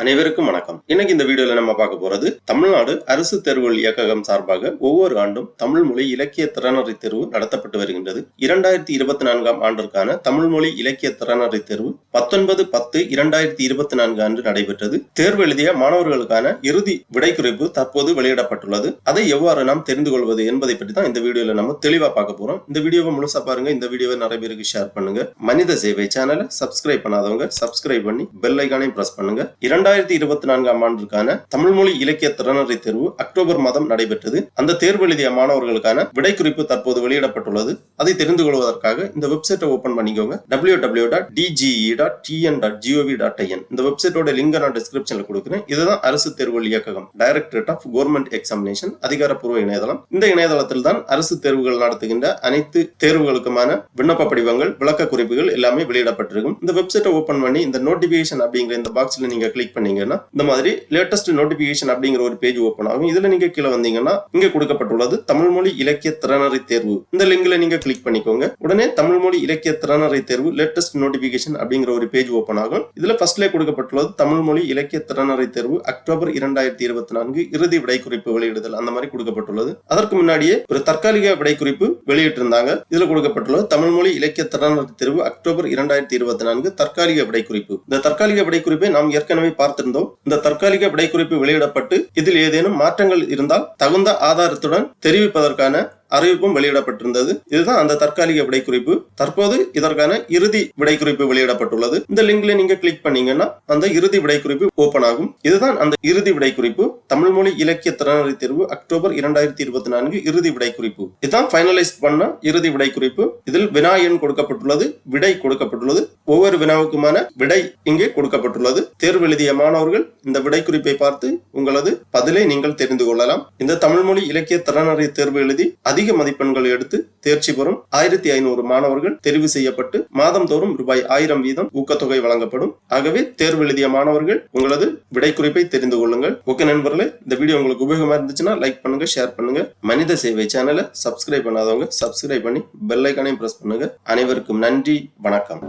அனைவருக்கும் வணக்கம். இன்னைக்கு இந்த வீடியோல நம்ம பார்க்க போறது தமிழ்நாடு அரசு தேர்வுகள் இயக்ககம் சார்பாக ஒவ்வொரு ஆண்டும் தமிழ் மொழி இலக்கிய திறனறி தேர்வு நடத்தப்பட்டு வருகின்றது. இரண்டாயிரத்தி இருபத்தி நான்காம் ஆண்டிற்கான தமிழ் மொழி இலக்கிய திறனறி தேர்வு பத்தொன்பது பத்து இரண்டாயிரத்தி இருபத்தி நான்கு அன்று நடைபெற்றது. தேர்வு எழுதிய மாணவர்களுக்கான இறுதி விடைக்குறிப்பு தற்போது வெளியிடப்பட்டுள்ளது. அதை எவ்வாறு நாம் தெரிந்து கொள்வது என்பதை பற்றி தான் இந்த வீடியோல நம்ம தெளிவா பார்க்க போறோம். இந்த வீடியோவை முழுசா பாருங்க. இந்த வீடியோவை நிறைய பேருக்கு ஷேர் பண்ணுங்க. மனித சேவை சேனலை சப்ஸ்கிரைப் பண்ணாதவங்க சப்ஸ்கிரைப் பண்ணி பெல் ஐக்கானையும் பிரஸ் பண்ணுங்க. இரண்டாயிரத்தி இருபத்தி நான்காம் ஆண்டிற்கான தமிழ் மொழி இலக்கிய திறனறி தேர்வு அக்டோபர் மாதம் நடைபெற்றது. அந்த தேர்வு எழுதிய மாணவர்களுக்கான விடை குறிப்பு தற்போது வெளியிடப்பட்டுள்ளது. அதை தெரிந்து கொள்வதற்காக இந்த வெப்சைட்டை ஓபன் பண்ணிக்கோங்க. W W dot DGE dot TN dot GOV dot IN இந்த வெப்சைட்டோட லிங்க் நான் டிஸ்கிரிப்ஷன்ல கொடுக்குறேன். இதுதான் அரசு தேர்வுகள் இயக்ககம் டைரக்டரேட் ஆஃப் கவர்மெண்ட் எக்ஸாமினேஷன் அதிகாரப்பூர்வ இணையதளம். இந்த இணையதளத்தில் தான் அரசு தேர்வுகள் நடத்துகின்ற அனைத்து தேர்வுகளுக்குமான விண்ணப்ப படிவங்கள் விளக்க குறிப்புகள் எல்லாமே வெளியிடப்பட்டிருக்கும். இந்த வெப்சைட்டை ஓபன் பண்ணி இந்த நோட்டிபிகேஷன் அப்படிங்கிற இந்த பாக்ஸ்ல நீங்க கிளிக் பண்ணீங்கன்னா இந்த மாதிரி லேட்டஸ்ட் நோட்டிபிகேஷன் அப்படிங்கிற ஒரு பேஜ் ஓப்பன் ஆகும். இதுல நீங்க கீழே வந்தீங்கன்னா இங்க கொடுக்கப்பட்டுள்ளது தமிழ் மொழி இலக்கிய திறனறை தேர்வு. இந்த லிங்க்ல நீங்க கிளிக் பண்ணிக்கோங்க. உடனே தமிழ் மொழி இலக்கிய திறனறை தேர்வு லேட்டஸ்ட் நோட்டிபிகேஷன் அப்படிங்கிற ஒரு பேஜ் ஓப்பன் ஆகும். இதுல ஃபர்ஸ்ட்ல கொடுக்கப்பட்டுள்ளது தமிழ் மொழி இலக்கிய திறனறை தேர்வு அக்டோபர் இரண்டாயிரத்தி இருபத்தி நான்கு இறுதி விடைக்குறிப்பு வெளியிடுதல். அந்த மாதிரி கொடுக்கப்பட்டுள்ளது. அதற்கு முன்னாடியே ஒரு தற்காலிக விடைக்குறிப்பு வெளியிட்டிருந்தாங்க. இதுல கொடுக்கப்பட்டுள்ளது தமிழ் மொழி இலக்கிய திறனறை தேர்வு அக்டோபர் இரண்டாயிரத்தி இருபத்தி நான்கு தற்காலிக விடைக்குறிப்பு. இந்த தற்காலிக விடைக்குறிப்பை நாம் ஏற்கனவே பார்த்திருந்தோம். இந்த தற்காலிக விடைக்குறிப்பு வெளியிடப்பட்டு இதில் ஏதேனும் மாற்றங்கள் இருந்தால் தகுந்த ஆதாரத்துடன் தெரிவிப்பதற்கான அறிவிப்பும் வெளியிடப்பட்டிருந்தது. இதுதான் அந்த தற்காலிக விடைக்குறிப்பு. தற்போது இதற்கான இறுதி விடைக்குறிப்பு வெளியிடப்பட்டுள்ளது. இந்த லிங்க்ல நீங்க கிளிக் பண்ணீங்கன்னா அந்த இறுதி விடைக்குறிப்பு ஓபன் ஆகும். இதுதான் அந்த இறுதி விடைக்குறிப்பு. தமிழ் மொழி இலக்கிய திறனறி தேர்வு அக்டோபர் இரண்டாயிரத்தி இருபத்தி நான்கு இறுதி விடைக்குறிப்பு. இதுதான் ஃபைனலைஸ் பண்ண இறுதி விடைக்குறிப்பு. இதில் வினா எண் கொடுக்கப்பட்டுள்ளது விடை கொடுக்கப்பட்டுள்ளது. ஒவ்வொரு வினாவுக்குமான விடை இங்கே கொடுக்கப்பட்டுள்ளது. தேர்வு எழுதிய மாணவர்கள் இந்த விடைக்குறிப்பை பார்த்து உங்களது பதிலை நீங்கள் தெரிந்து கொள்ளலாம். இந்த தமிழ் மொழி இலக்கிய திறனறி தேர்வு எழுதி அதிக மதிப்பெண்கள் எடுத்து தேர்ச்சி பெறும் ஆயிரத்தி ஐநூறு மாணவர்கள் தெரிவு செய்யப்பட்டு மாதந்தோறும் ரூபாய் ஆயிரம் வீதம் ஊக்கத்தொகை வழங்கப்படும். ஆகவே தேர்வு எழுதிய மாணவர்கள் உங்களது விடை குறிப்பை தெரிந்து கொள்ளுங்கள். ஓகே நண்பர்களே இந்த வீடியோ உங்களுக்கு உபயோகமா இருந்துச்சுன்னா லைக் பண்ணுங்க ஷேர் பண்ணுங்க. மனித சேவை சேனலை சப்ஸ்கிரைப் பண்ணாதவங்க சப்ஸ்கிரைப் பண்ணி பெல் ஐக்கானையும் பிரஸ் பண்ணுங்க. அனைவருக்கும் நன்றி வணக்கம்.